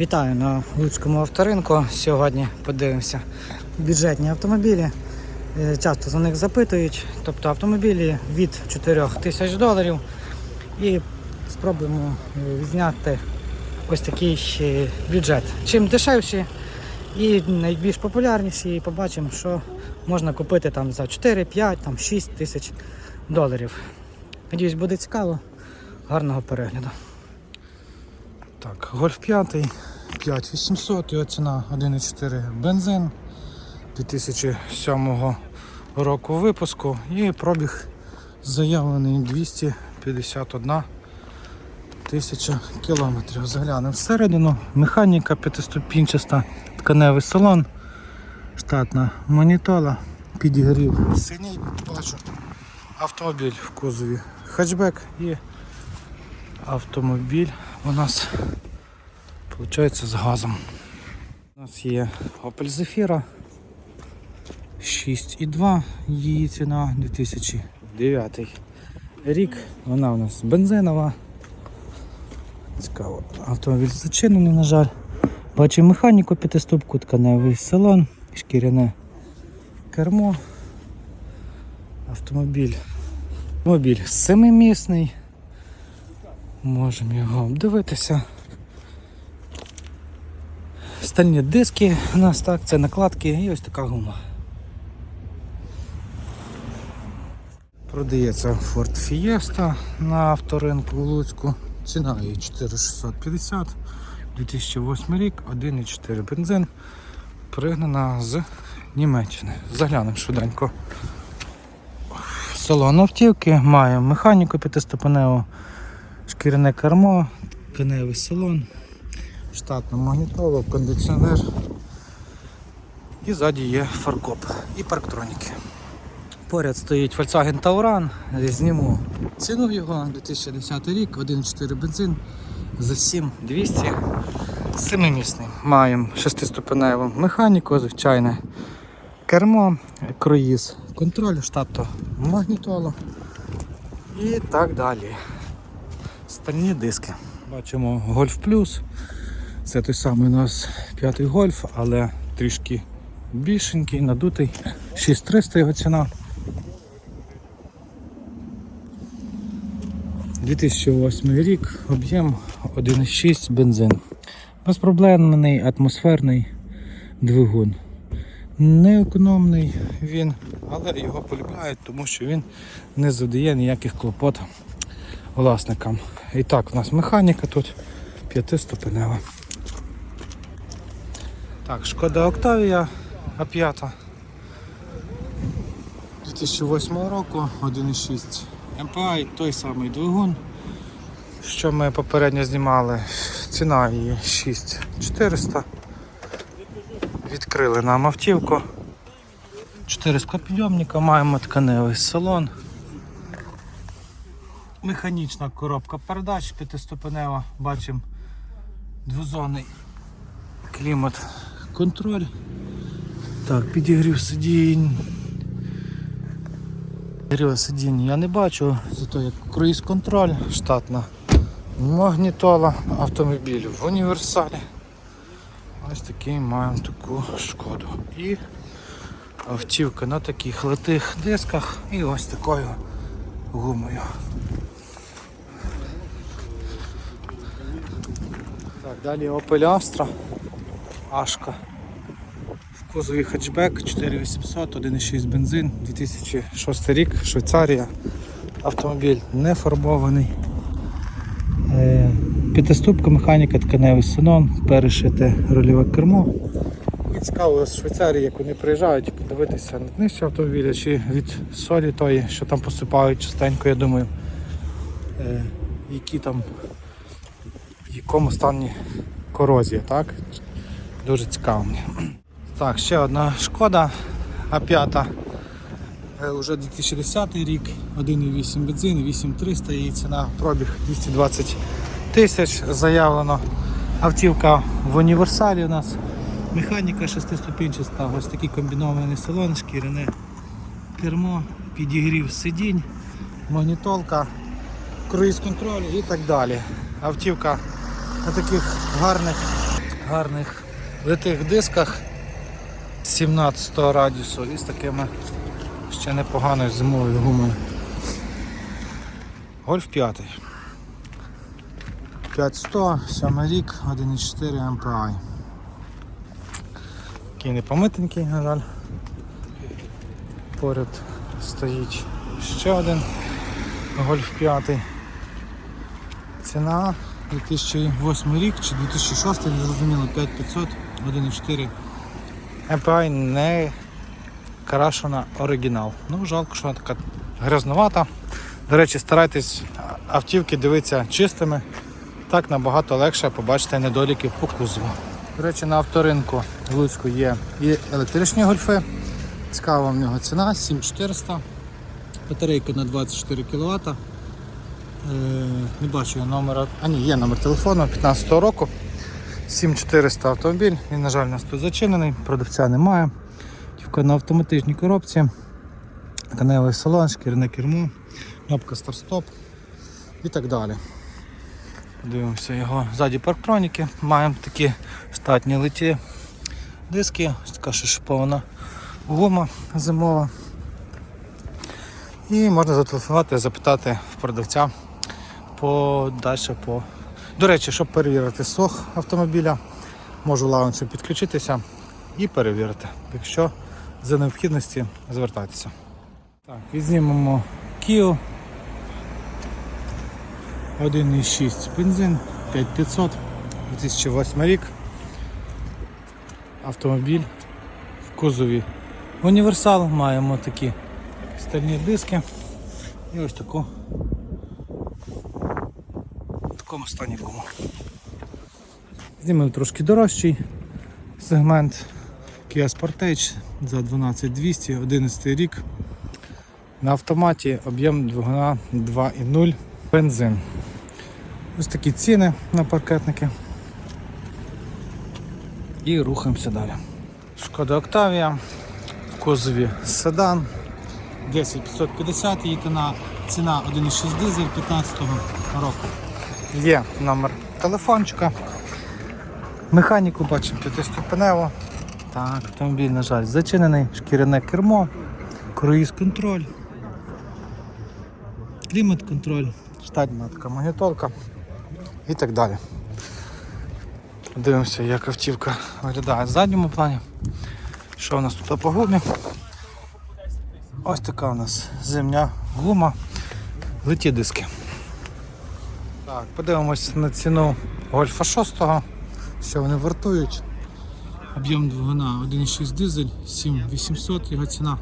Вітаю на Луцькому авторинку. Сьогодні подивимося бюджетні автомобілі. Е, Часто за них запитують, тобто автомобілі від 4 тисяч доларів. І спробуємо е, відзняти ось такий бюджет. Чим дешевші і найбільш популярніші, і побачимо, що можна купити там за 4, 5, там 6 тисяч доларів. Надіюсь, буде цікаво. Гарного перегляду. Так, Гольф 5, 5800, його ціна 1,4 бензин 2007 року випуску і пробіг заявлений 251 тисяча кілометрів. Заглянемо всередину. Механіка п'ятиступінчаста, тканевий салон, штатна монітола, підігрів синій, бачу, автомобіль в кузові хетчбек і автомобіль у нас виходить з газом. У нас є Opel Zafira 6,2, її ціна 2009 рік. Вона у нас бензинова. Цікаво. Автомобіль зачинений, на жаль. Бачимо механіку п'ятиступку, тканевий салон, шкіряне кермо. Автомобіль. Автомобіль семимісний. Можемо його обдивитися. Стальні диски у нас так, це накладки і ось така гума. Продається Ford Fiesta на авторинку у Луцьку. Ціна її 4650, 2008 рік, 1,4 бензин. Пригнана з Німеччини. Заглянемо швиденько. Салон автівки, має механіку п'ятиступеневу, шкіряне кермо, тканевий салон, штатну магнітолу, кондиціонер. І ззаді є фаркоп і парктроніки. Поряд стоїть Volkswagen Tauran, зніму ціну його 2010 рік, 1,4 бензин за 7200 семимісний. Маємо шестиступеневу механіку, звичайне кермо, круїз, контроль, штату магнітолу і так далі. Стальні диски. Бачимо Golf Plus. Це той самий у нас п'ятий гольф, але трішки більшенький, надутий. 6300 його ціна. 2008 рік, об'єм 1,6 бензин. Безпроблемний атмосферний двигун. Не економний він, але його полюбляють, тому що він не завдає ніяких клопот власникам. І так, у нас механіка тут п'ятиступенева. Так, шкода Октавія А5 2008 року, 1,6 MPI, той самий двигун, що ми попередньо знімали. Ціна її 6400. Відкрили нам автівку. 4 склопідйомника, маємо тканевий салон. Механічна коробка передач п'ятиступенева, бачимо двозонний клімат контроль. Так, підігрів сидінь. Підігрів сидінь я не бачу, зато як круїз контроль, штатна магнітола, автомобіль в універсалі. Ось такий маємо таку шкоду. І автівка на таких литих дисках і ось такою гумою. Далі Opel Astra, Ашка. В кузові хетчбек 4800, 1,6 бензин, 2006 рік, Швейцарія. Автомобіль не фарбований. Е, П'ятиступка, механіка, тканевий салон, перешите рульове кермо. І цікаво з Швейцарії, як вони приїжджають, подивитися на днище автомобіля чи від солі тої, що там посипають частенько, я думаю, е, які там в якому стані корозія, так? Дуже цікаво мені. Так, ще одна шкода А5. Е, Уже 2010 рік, 1,8 бензин, 8300, її ціна пробіг 220 тисяч заявлено. Автівка в універсалі у нас. Механіка шестиступінчаста, ось такий комбінований салон, шкіряне кермо, підігрів сидінь, магнітолка, круїз контроль і так далі. Автівка на таких гарних гарних литих дисках 17 радіусу і з такими ще непоганою зимовою гумою. Гольф 5. 5100, 7 рік, 1,4 MPI. Такий непомитенький, на жаль. Поряд стоїть ще один Гольф 5. Ціна 2008 рік чи 2006, не зрозуміло, 5500, 1,4 MPI не крашена оригінал. Ну, жалко, що вона така грязновата. До речі, старайтесь автівки дивитися чистими. Так набагато легше побачити недоліки по кузову. До речі, на авторинку в Луцьку є і електричні гольфи. Цікава в нього ціна 7400. Батарейка на 24 кВт. Е, не бачу номера. А ні, є номер телефону 15 року. 7400 автомобіль. Він, на жаль, у нас тут зачинений, продавця немає. Тільки на автоматичній коробці. Каневий салон, шкіряне кермо, кнопка старт-стоп і так далі. Дивимося його ззаді парктроніки. Маємо такі штатні литі диски, ось така шипована гума зимова. І можна зателефонувати, запитати в продавця по далі по. До речі, щоб перевірити сох автомобіля, можу лаунчем підключитися і перевірити. Якщо за необхідності звертайтеся. Так, відзнімемо Kia 1,6 бензин 5500 2008 рік. Автомобіль в кузові універсал. Маємо такі стальні диски і ось таку такому стані гуму. Знімемо трошки дорожчий сегмент Kia Sportage за 12200, 11 рік. На автоматі об'єм двигуна 2,0 бензин. Ось такі ціни на паркетники. І рухаємося далі. Шкода Октавія в кузові седан 10550 її ціна 1,6 дизель 15 року. Є номер телефончика. Механіку бачимо п'ятиступенево. Так, автомобіль, на жаль, зачинений, шкіряне кермо, круїз контроль, клімат контроль, штатна така магнітолка і так далі. Дивимося, як автівка виглядає в задньому плані. Що у нас тут по гумі? Ось така у нас зимня гума, литі диски. Так, подивимось на ціну Гольфа 6, що вони вартують. Об'єм двигуна 1,6 дизель, 7800 його ціна.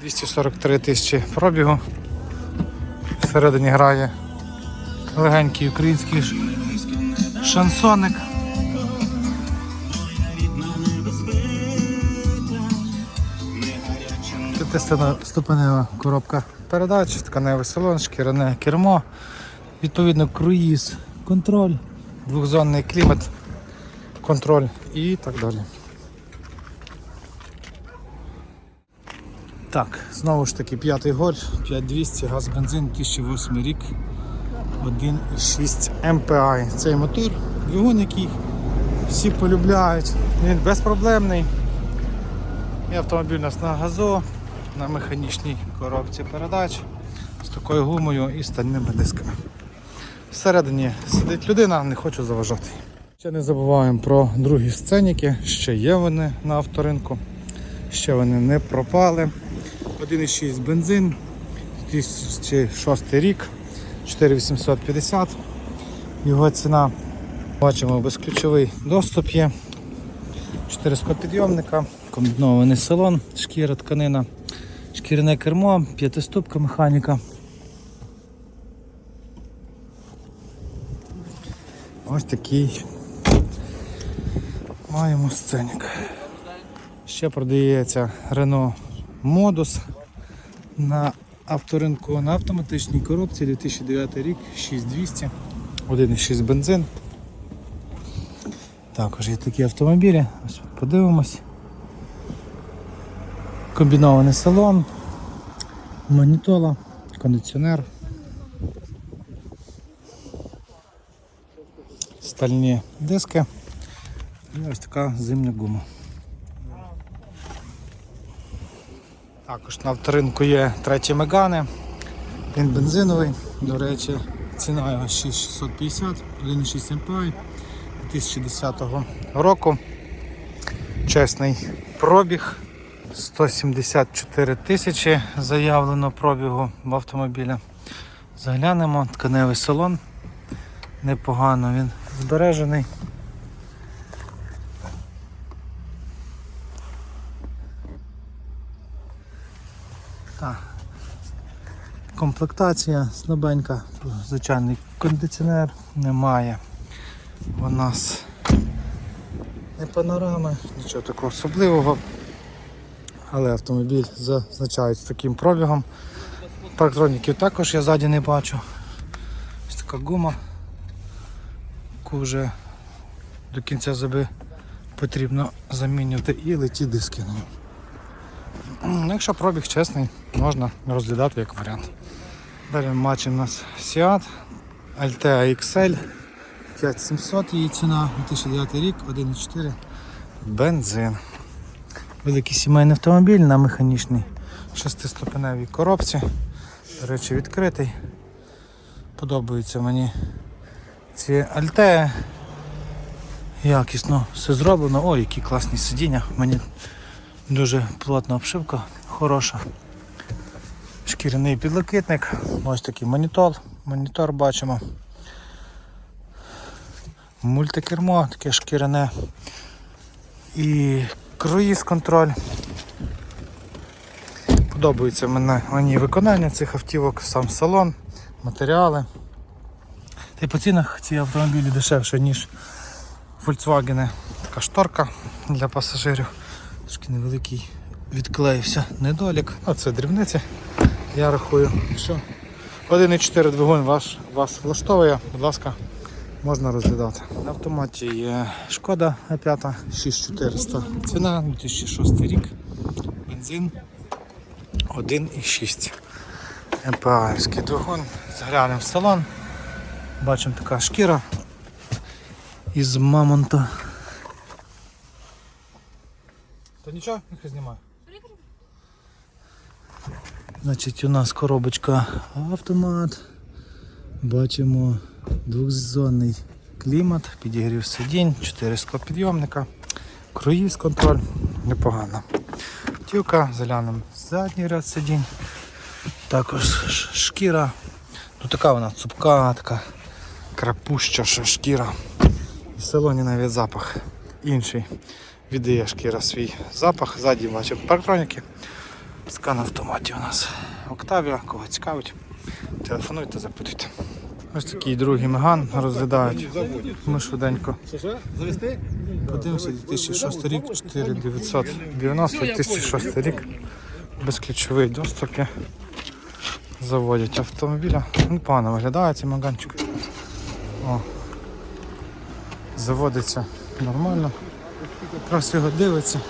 243 тисячі пробігу. Всередині грає легенький український шансоник. П'ятиступенева коробка передач, тканевий салон, шкіряне кермо, відповідно круїз, контроль, двохзонний клімат, контроль і так далі. Так, знову ж таки п'ятий гольф, 5200, газ бензин, 2008 рік, 1,6 MPI. Цей мотор, двигун, який всі полюбляють, він безпроблемний. І автомобіль у нас на газу, на механічній коробці передач з такою гумою і стальними дисками. Всередині сидить людина, не хочу заважати. Ще не забуваємо про другі сценіки, ще є вони на авторинку, ще вони не пропали. 1,6 бензин, 2006 рік, 4850. Його ціна. Бачимо, безключовий доступ є. 4 підйомника, комбінований салон, шкіра, тканина, шкіряне кермо, п'ятиступка механіка. Ось такий маємо сценік. Ще продається Renault Modus на авторинку на автоматичній коробці 2009 рік 6200, 1,6 бензин. Також є такі автомобілі. Ось подивимось. Комбінований салон, магнітола, кондиціонер. Стальні диски. І ось така зимня гума. Також на авторинку є треті Мегани. Він бензиновий, до речі, ціна його 6650, 1,6 MPI 2010 року. Чесний пробіг. 174 тисячі заявлено пробігу в автомобіля. Заглянемо, тканевий салон. Непогано він збережений. Так. Комплектація слабенька, звичайний кондиціонер немає. У нас не панорами, нічого такого особливого. Але автомобіль зазначають з таким пробігом. Парктроніків також я ззаді не бачу. Ось така гума, яку вже до кінця зуби потрібно замінювати і леті диски ньому. Якщо пробіг чесний, можна розглядати як варіант. Далі ми у нас Seat Altea XL 5700 її ціна 2009 рік, 1,4 бензин. Великий сімейний автомобіль на механічній шестиступеневій коробці. До речі, відкритий. Подобаються мені ці Альтеї. Якісно все зроблено. Ой, які класні сидіння. Мені дуже плотна обшивка, хороша. Шкіряний підлокітник. Ось такий монітор. Монітор бачимо. Мультикермо, таке шкіряне. І круїз контроль. Подобається мені виконання цих автівок, сам салон, матеріали. Та й по цінах ці автомобілі дешевше, ніж Volkswagen. Така шторка для пасажирів. Трошки невеликий відклеївся недолік. А це дрібниці. Я рахую, що 1,4 двигун ваш, вас влаштовує, будь ласка, можна розглядати. На автоматі є шкода А5 6400. Ціна 2006 рік. Бензин 1,6. МПАівський двигун. Заглянемо в салон. Бачимо така шкіра із мамонта. Та нічого, нехай знімаю. Значить, у нас коробочка автомат. Бачимо двохзонний клімат, підігрів сидінь, 4 склопідйомника, круїз контроль, непогано. Тівка, заглянемо задній ряд сидінь. Також шкіра. Ну така вона цупка, така крапуща ш- шкіра. В салоні навіть запах інший. Віддає шкіра свій запах. Ззаді бачимо парктроніки. Скан автоматі у нас. Октавія, кого цікавить. Телефонуйте, запитуйте. Ось такий другий меган розглядають. Ми швиденько. Подивимося, 2006 рік, 4990, 2006 рік. Безключовий доступ. Заводять автомобіля. Непогано виглядає цей маганчик. О. Заводиться нормально. Якраз його дивиться.